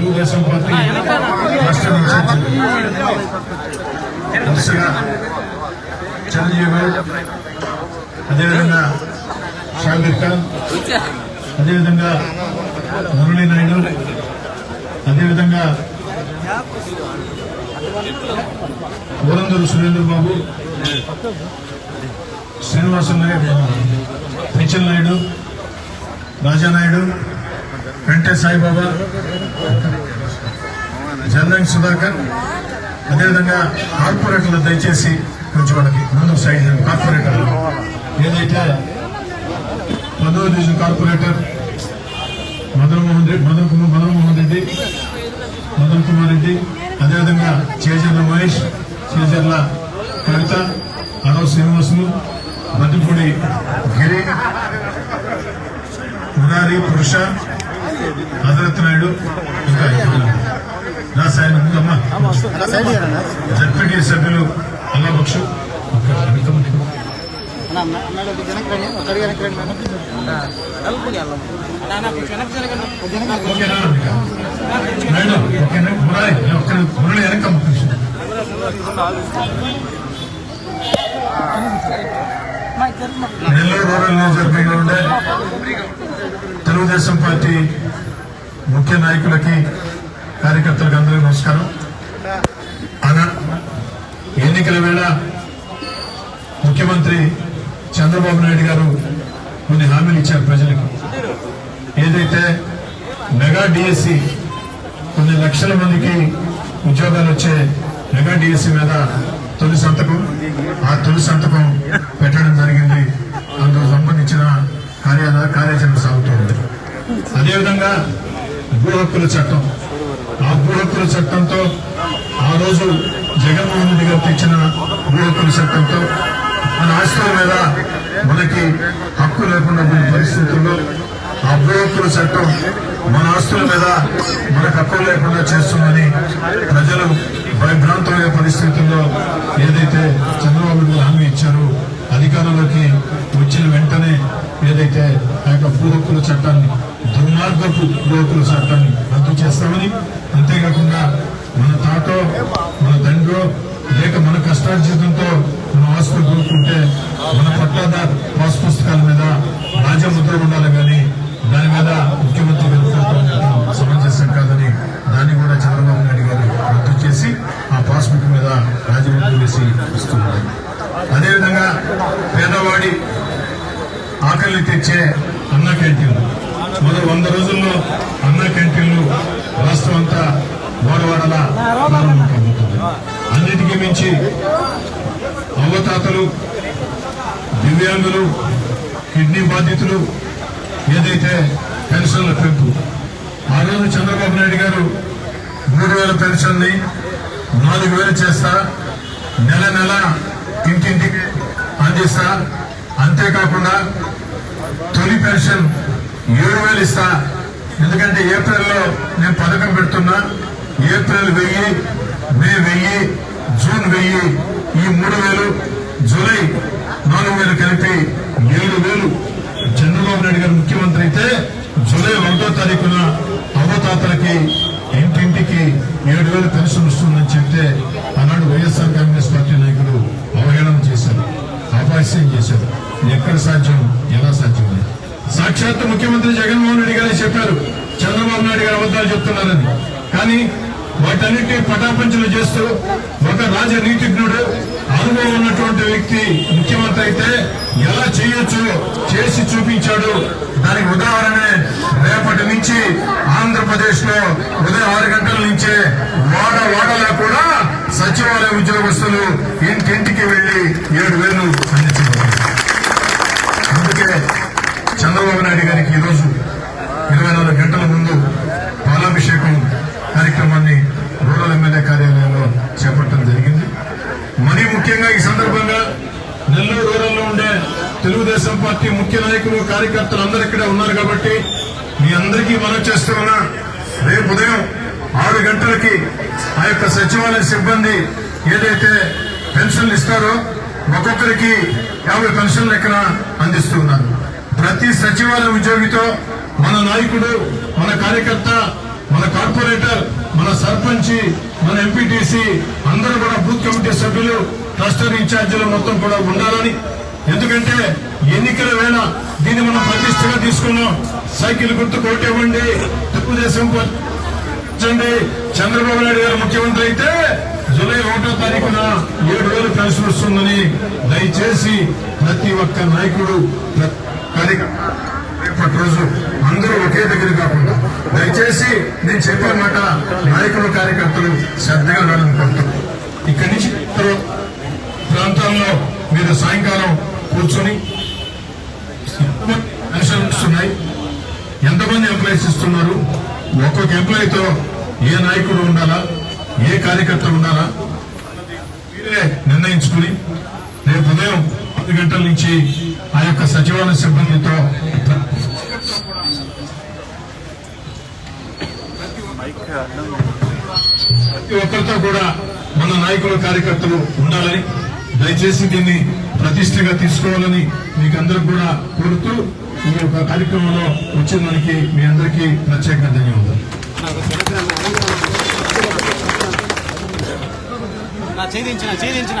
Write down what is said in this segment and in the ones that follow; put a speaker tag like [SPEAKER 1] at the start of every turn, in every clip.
[SPEAKER 1] Telugu Desam party రాష్ట్ర incharge వరుసగా చిరంజీవి అదేవిధంగా షాబీర్ ఖాన్ అదేవిధంగా మురళీ నాయుడు అదేవిధంగా ఊరందరు సురేంద్ర బాబు శ్రీనివాస నాయుడు పెంచల్ నాయుడు రాజానాయుడు వెంకటే సాయిబాబా జర్నంగి సుధాకర్ అదేవిధంగా కార్పొరేటర్లు దయచేసి కొంచెం వాళ్ళకి ముందు సైడ్ కార్పొరేటర్లు ఏదైతే పదవ డివిజన్ కార్పొరేటర్ మదన్మోహన్ రెడ్డి మదన్ కుమార్ మదన్ రెడ్డి మదన్ కుమార్ రెడ్డి అదేవిధంగా చేజర్ల మహేష్ చేజర్ల కవిత అరవ శ్రీనివాసులు మధ్యపూడి గిరి మురారి పురుష హజరత్ నాయుడు ఇంకా నా సాయం ఉందమ్మా. జడ్పీటీ సభ్యులు అల్లా బక్షు. మేడం ఓకేనా మురారి ఒక్క మురళి వెనకమ్మ. నెల్లూరు రూరల్ నియోజకవర్గంలో ఉండే తెలుగుదేశం పార్టీ ముఖ్య నాయకులకి కార్యకర్తలకు అందరికీ నమస్కారం. అనా ఎన్నికల వేళ ముఖ్యమంత్రి చంద్రబాబు నాయుడు గారు కొన్ని హామీలు ఇచ్చారు ప్రజలకు. ఏదైతే మెగా డిఎస్సి కొన్ని లక్షల మందికి ఉద్యోగాలు వచ్చే మెగా డిఎస్సి మీద తొలి సంతకం ఆ తొలి సంతకం పెట్టడం జరిగింది. అందుకు సంబంధించిన కార్యాలయ కార్యాచరణ సాగుతుంది అదేవిధంగా భూ హక్కుల చట్టం. ఆ భూ హక్కుల చట్టంతో ఆ రోజు జగన్మోహన్ రెడ్డి గారు తెచ్చిన భూ హక్కుల చట్టంతో మన ఆస్తుల మీద మనకి హక్కు లేకుండా పరిస్థితుల్లో ఆ భూ హక్కుల చట్టం మన ఆస్తుల మీద మనకు హక్కు లేకుండా చేస్తుందని ప్రజలు భయభ్రాంతమైన పరిస్థితుల్లో ఏదైతే చంద్రబాబు నాయుడు హామీ ఇచ్చారో అధికారంలోకి వచ్చిన వెంటనే ఏదైతే ఆ యొక్క భూ హక్కుల చట్టాన్ని దుర్మార్గపు భూ చట్టాన్ని రద్దు చేస్తామని అంతేకాకుండా మన తాతో మన తండ్రో లేక మన కష్టార్జితంతో మన ఆస్తులు కోరుకుంటే మన పట్టాదార్ పాస్ పుస్తకాల మీద రాజముద్ర ఉండాలి కానీ దాని మీద ముఖ్యమంత్రి గారు సమంజసం కాదని దాన్ని కూడా చంద్రబాబు నాయుడు గారు రద్దు చేసి ఆ పాస్బుక్ మీద రాజముద్ర వేసి ఇస్తున్నారు. అదేవిధంగా పేదవాడి ఆకలిని తెచ్చే అన్న క్యాంటీన్. మొదటి వంద రోజుల్లో అన్న క్యాంటీన్లు రాష్ట్రం అంతా వాడవాడలా అన్నిటికీ మించి అవతాతలు దివ్యాంగులు కిడ్నీ బాధితులు ఏదైతే పెన్షన్ల పెంపు ఆ రోజు చంద్రబాబు నాయుడు గారు మూడు వేల పెన్షన్ని నాలుగు వేలు చేస్తా నెల నెల ఇంటింటికి అందిస్తా అంతేకాకుండా తొలి పెన్షన్ ఏడు వేలు ఇస్తా. ఎందుకంటే ఏప్రిల్లో నేను పథకం పెడుతున్నా. ఏప్రిల్ వెయ్యి మే వెయ్యి జూన్ వెయ్యి ఈ మూడు వేలు జూలై నాలుగు వేలు కలిపి ఏడు వేలు. చంద్రబాబు నాయుడు గారు ముఖ్యమంత్రి అయితే జూలై ఒకటో తారీఖున అవతాతలకి ఇంటింటికి ఏడు వేలు పెన్షన్ వస్తుందని చెప్తే ఆనాడు వైఎస్ఆర్ కాంగ్రెస్ పార్టీ నాయకులు అవహేళన చేశారు అపహాస్యం చేశారు. ఎక్కడ సాధ్యం ఎలా సాధ్యం సాక్షాత్ ముఖ్యమంత్రి జగన్మోహన్ రెడ్డి గారే చెప్పారు. చంద్రబాబు నాయుడు గారు అబద్ధాలు చెప్తున్నారని. కానీ వాటన్నిటి పటాపంచలు చేస్తూ ఒక రాజనీతిజ్ఞుడు అనుభవం ఉన్నటువంటి వ్యక్తి ముఖ్యమంత్రి అయితే ఎలా చేయొచ్చు చేసి చూపించాడు. దానికి ఉదాహరణే రేపటి నుంచి ఆంధ్రప్రదేశ్లో ఉదయం ఆరు గంటల నుంచే వాడ వాడలా కూడా సచివాలయ ఉద్యోగస్తులు ఇంటింటికి వెళ్ళి ఏడు వేలు అందించబోతున్నారు చంద్రబాబు నాయుడు గారికి ఈరోజు ఇరవై నాలుగు గంటల ముందు పాలాభిషేకం కార్యక్రమాన్ని రూరల్ ఎమ్మెల్యే కార్యాలయంలో చేపట్టడం జరిగింది. మరీ ముఖ్యంగా ఈ సందర్భంగా నెల్లూరు రూరల్లో ఉండే తెలుగుదేశం పార్టీ ముఖ్య నాయకులు కార్యకర్తలు అందరు ఇక్కడే ఉన్నారు కాబట్టి మీ అందరికీ మనం చేస్తున్నా రేపు ఉదయం ఆరు గంటలకి ఆ యొక్క సచివాలయ సిబ్బంది ఏదైతే పెన్షన్లు ఇస్తారో ఒక్కొక్కరికి యాభై పెన్షన్ లెక్కన అందిస్తున్నారు ప్రతి సచివాలయ ఉద్యోగితో మన నాయకుడు మన కార్యకర్త మన కార్పొరేటర్ మన సర్పంచ్ మన ఎంపీటీసీ అందరూ కూడా బూత్ కమిటీ సభ్యులు క్లస్టర్ ఇన్ఛార్జీలు మొత్తం కూడా ఉండాలని. ఎందుకంటే ఎన్నికల వేళ దీన్ని మనం ప్రతిష్టగా తీసుకున్నాం. సైకిల్ గుర్తు కోటివ్వండి తెలుగుదేశం పార్టీ చంద్రబాబు నాయుడు గారు ముఖ్యమంత్రి అయితే జూలై ఒకటో తారీఖున ఏడు వేలు కలిసి వస్తుందని దయచేసి ప్రతి ఒక్క నాయకుడు ప్ర- రేపటి రోజు అందరూ ఒకే దగ్గర కాకుండా దయచేసి నేను చెప్పే మాట నాయకులు కార్యకర్తలు శ్రద్ధగా వెళ్ళాలనుకుంటున్నాను ఇక్కడి నుంచి ప్రాంతాల్లో మీరు సాయంకాలం కూర్చొని ఉన్నాయి ఎంతమంది ఎంప్లాయీస్ ఇస్తున్నారు? ఒక్కొక్క ఎంప్లాయీతో ఏ నాయకుడు ఉండాలా? ఏ కార్యకర్త ఉండాలా? మీరే నిర్ణయించుకుని రేపు ఉదయం పది గంటల నుంచి ఆ యొక్క సచివాలయ సిబ్బందితో ప్రతి ఒక్కరితో కూడా మన నాయకులు కార్యకర్తలు ఉండాలని దయచేసి దీన్ని ప్రతిష్టగా తీసుకోవాలని మీకు అందరూ కూడా కోరుతూ ఈ యొక్క కార్యక్రమంలో వచ్చిన దానికి మీ అందరికీ ప్రత్యేక ధన్యవాదాలు. చేయించిన చేయించిన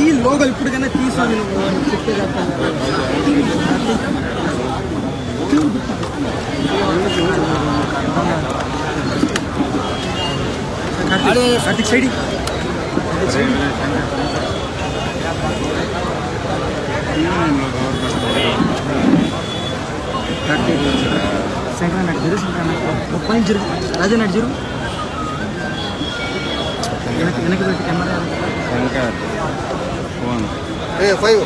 [SPEAKER 2] ఈ లోగల్ ఇప్పటికైనా తీసాను చెప్పే కార్తిక్ సైడ్ శంకరన్ అటు జరుగు శంకరన్ ముప్పై నుంచి జరుగు రాజన్ అటు జరుగు వెనక్కి వెనక్కి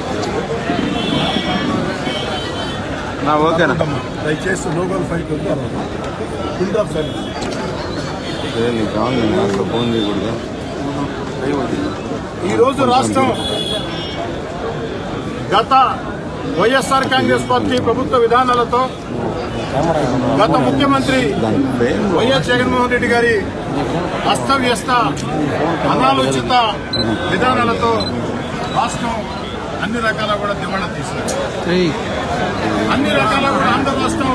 [SPEAKER 2] పెట్టి కెమెరా
[SPEAKER 3] నా ఓకేనా
[SPEAKER 1] దయచేసి లోకల్ ఫైట్ వద్దు బిల్డప్ సరే
[SPEAKER 3] ఏ, నీకు కావాలి అసలు ఫోన్ చేయకూడదు
[SPEAKER 4] ఈరోజు రాష్ట్రం గత వైఎస్ఆర్ కాంగ్రెస్ పార్టీ ప్రభుత్వ విధానాలతో గత ముఖ్యమంత్రి వైఎస్ జగన్మోహన్ రెడ్డి గారి అస్తవ్యస్త అనాలోచిత విధానాలతో రాష్ట్రం అన్ని రకాల కూడా దివాణా తీసింది అన్ని రకాల కూడా ఆంధ్ర రాష్ట్రం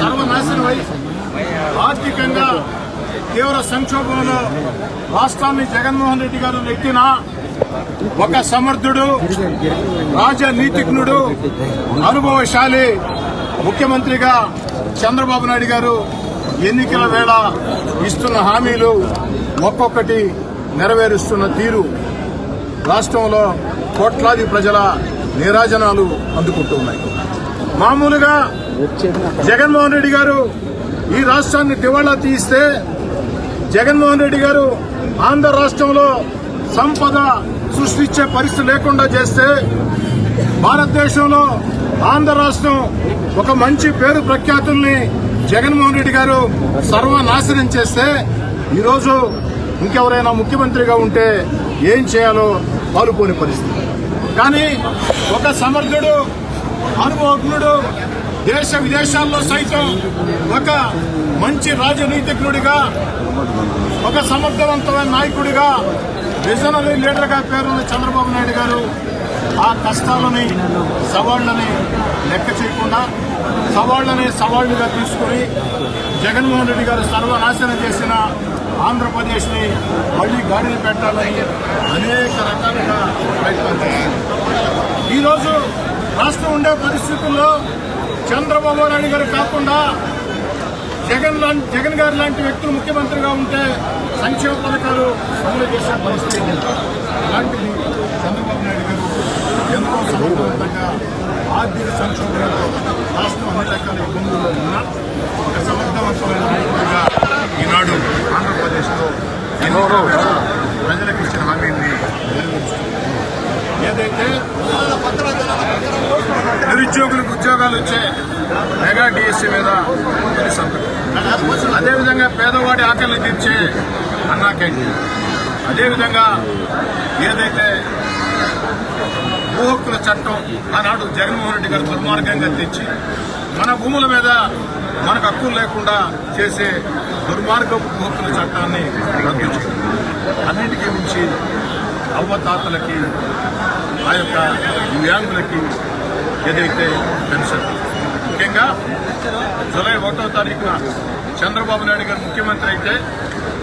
[SPEAKER 4] సర్వనాశనమై ఆర్థికంగా తీవ్ర సంక్షోభంలో రాష్ట్రాన్ని జగన్మోహన్ రెడ్డి గారు నెట్టినా ఒక సమర్థుడు రాజనీతిజ్ఞుడు అనుభవశాలి ముఖ్యమంత్రిగా చంద్రబాబు నాయుడు గారు ఎన్నికల వేళ ఇస్తున్న హామీలు ఒక్కొక్కటి నెరవేరుస్తున్న తీరు రాష్ట్రంలో కోట్లాది ప్రజల నీరాజనాలు అందుకుంటున్నాయి మామూలుగా జగన్మోహన్ రెడ్డి గారు ఈ రాష్ట్రాన్ని దివాళా తీస్తే జగన్మోహన్ రెడ్డి గారు ఆంధ్ర రాష్ట్రంలో సంపద సృష్టించే పరిస్థితి లేకుండా చేస్తే
[SPEAKER 1] భారతదేశంలో ఆంధ్ర రాష్ట్రం ఒక మంచి పేరు ప్రఖ్యాతుల్ని జగన్మోహన్ రెడ్డి గారు సర్వనాశనం చేస్తే ఈరోజు ఇంకెవరైనా ముఖ్యమంత్రిగా ఉంటే ఏం చేయాలో పాలుపోని పరిస్థితి. కానీ ఒక సమర్థుడు అనుభవజ్ఞుడు దేశ విదేశాల్లో సైతం ఒక మంచి రాజనీతిజ్ఞుడిగా ఒక సమర్థవంతమైన నాయకుడిగా విజనరీ లీడర్గా పేరున్న చంద్రబాబు నాయుడు గారు ఆ కష్టాలని సవాళ్ళని లెక్క చేయకుండా సవాళ్ళని సవాళ్ళుగా తీసుకొని జగన్మోహన్ రెడ్డి గారు సర్వనాశనం చేసిన ఆంధ్రప్రదేశ్ని మళ్ళీ గాడిని పెట్టాలని అనేక రకాలుగా ప్రయత్నం చేశారు ఈరోజు రాష్ట్రం ఉండే పరిస్థితుల్లో చంద్రబాబు నాయుడు గారు కాకుండా జగన్ లాంటి జగన్ గారు లాంటి వ్యక్తులు ముఖ్యమంత్రిగా ఉంటే సంక్షేమ పథకాలు అమలు చేసే పరిస్థితి అలాంటిది చంద్రబాబు నాయుడు గారు ఎంతో సమర్థవంతంగా ఆర్థిక సంక్షోభంలో రాష్ట్రం అన్ని రకాల ఇబ్బందుల్లో ఉన్న ఒక సమర్థవంతమైన నాయకుడిగా ఈనాడు ఆంధ్రప్రదేశ్లో ఎన్నో ప్రజలకు ఇచ్చిన హామీని ఏదైతే నిరుద్యోగులకు ఉద్యోగాలు వచ్చే మెగా డిఎస్సీ మీద అదేవిధంగా పేదవాడి ఆకలిని తీర్చే అన్నా అదేవిధంగా ఏదైతే భూ హక్కుల చట్టం ఆనాడు జగన్మోహన్ రెడ్డి గారు దుర్మార్గంగా తెచ్చి మన భూముల మీద మనకు హక్కులు లేకుండా చేసే దుర్మార్గపు భూ హక్కుల చట్టాన్ని రద్దు చేయడం అన్నిటికీ మించి అవ్వతాతలకి ఆ యొక్క దివ్యాంగులకి ఏదైతే పెన్షన్ ముఖ్యంగా జూలై ఒకటో తారీఖున చంద్రబాబు నాయుడు గారు ముఖ్యమంత్రి అయితే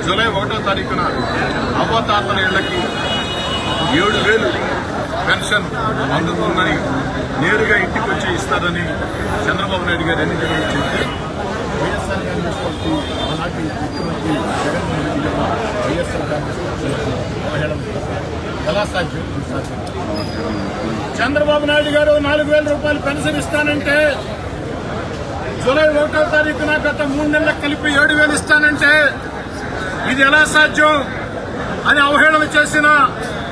[SPEAKER 1] జూలై ఒకటో తారీఖున అవ్వతాతల ఇళ్ళకి ఏడు వేలు పెన్షన్ అందుతుందని నేరుగా ఇంటికి వచ్చి ఇస్తారని చంద్రబాబు నాయుడు గారు ఎన్నికలు చెప్తే వైఎస్ఆర్ కాంగ్రెస్ పార్టీ ఆనాటి ముఖ్యమంత్రి జగన్మోహన్ రెడ్డి గారు వైఎస్ఆర్ కాంగ్రెస్ ఎలా సాధ్యం? చంద్రబాబు నాయుడు గారు నాలుగు వేల రూపాయలు పెన్షన్ ఇస్తానంటే జూలై ఒకటో తారీఖున గత మూడు నెలలకు కలిపి ఏడు వేలు ఇస్తానంటే ఇది ఎలా సాధ్యం అని అవహేళన చేసిన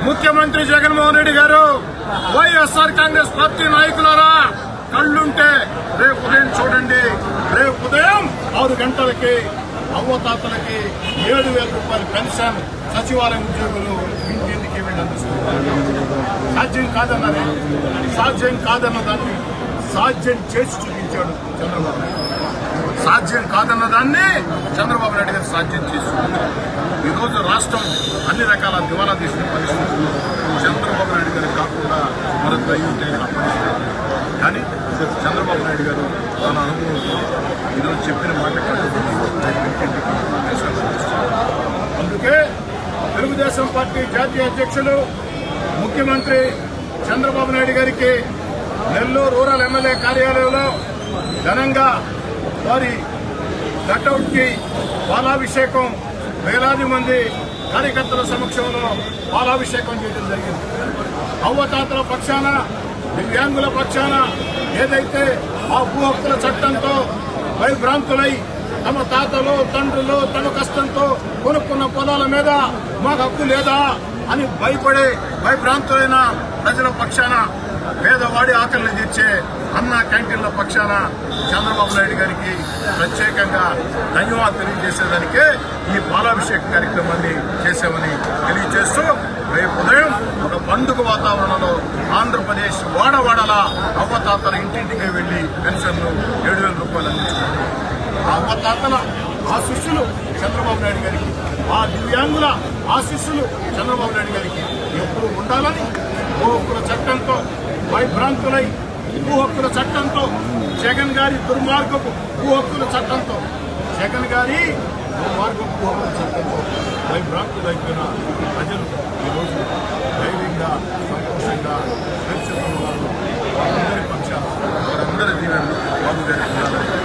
[SPEAKER 1] ముఖ్యమంత్రి జగన్మోహన్ రెడ్డి గారు వైఎస్ఆర్ కాంగ్రెస్ పార్టీ నాయకులారా కళ్ళుంటే రేపు ఉదయం చూడండి. రేపు ఉదయం ఆరు గంటలకి అవ్వతాతలకి ఏడు వేల రూపాయల పెన్షన్ సచివాలయం ఉద్యోగులు ఇంటింటికి వెళ్ళి అందిస్తున్నారు సాధ్యం కాదన్నది సాధ్యం కాదన్న దాన్ని సాధ్యం చేసి చూపించాడు చంద్రబాబు సాధ్యం కాదన్న దాన్ని చంద్రబాబు నాయుడు గారు సాధ్యం చేసి ఈ రోజు రాష్ట్రం అన్ని రకాల దివాలా తీసిన పరిస్థితుల్లో చంద్రబాబు నాయుడు గారు కాకుండా మరొక దయ్యం చేయగల కానీ చంద్రబాబు నాయుడు గారు తన అనుభవంతో ఈరోజు చెప్పిన మాట కట్టుబడి అందుకే తెలుగుదేశం పార్టీ జాతీయ అధ్యక్షులు ముఖ్యమంత్రి చంద్రబాబు నాయుడు గారికి నెల్లూరు రూరల్ ఎమ్మెల్యే కార్యాలయంలో ఘనంగా వారి కట్అవుట్కి కి పాలాభిషేకం వేలాది మంది కార్యకర్తల సమక్షంలో పాలాభిషేకం చేయడం జరిగింది. అవ్వతాతల పక్షాన దివ్యాంగుల పక్షాన ఏదైతే ఆ భూ హక్కుల చట్టంతో భయభ్రాంతులై తమ తాతలు తండ్రులు తమ కష్టంతో కొనుక్కున్న పొలాల మీద మాకు హక్కు లేదా అని భయపడే భయభ్రాంతులైన ప్రజల పక్షాన పేదవాడి ఆకలిని తీర్చే అన్న క్యాంటీన్ల పక్షాన చంద్రబాబు నాయుడు గారికి ప్రత్యేకంగా ధన్యవాదాలు తెలియజేసేదానికే ఈ బాలాభిషేక్ కార్యక్రమాన్ని చేశామని తెలియజేస్తూ రేపు ఉదయం ఒక పండుగ వాతావరణంలో ఆంధ్రప్రదేశ్ వాడవాడల అవ్వతాతల ఇంటింటికి వెళ్ళి పెన్షన్లు ఏడు వేల రూపాయలు అందించారు ఆ అవ్వతాతల ఆశిస్సులు చంద్రబాబు నాయుడు గారికి ఆ దివ్యాంగుల ఆశిస్సులు చంద్రబాబు నాయుడు గారికి ఎప్పుడు ఉండాలని భూ చట్టంతో భయభ్రాంతులై భూ హక్కుల చట్టంతో జగన్ గారి దుర్మార్గపు భూ హక్కుల చట్టంతో. జగన్ గారి దుర్మార్గపు భూ హక్కుల చట్టంతో భయభ్రాంతులైపోయిన ప్రజలు ఈరోజు ధైర్యంగా సంతోషంగా పరిస్థితులు వారు వారందరి పక్షాలు వారందరి దీవెనలు బాబు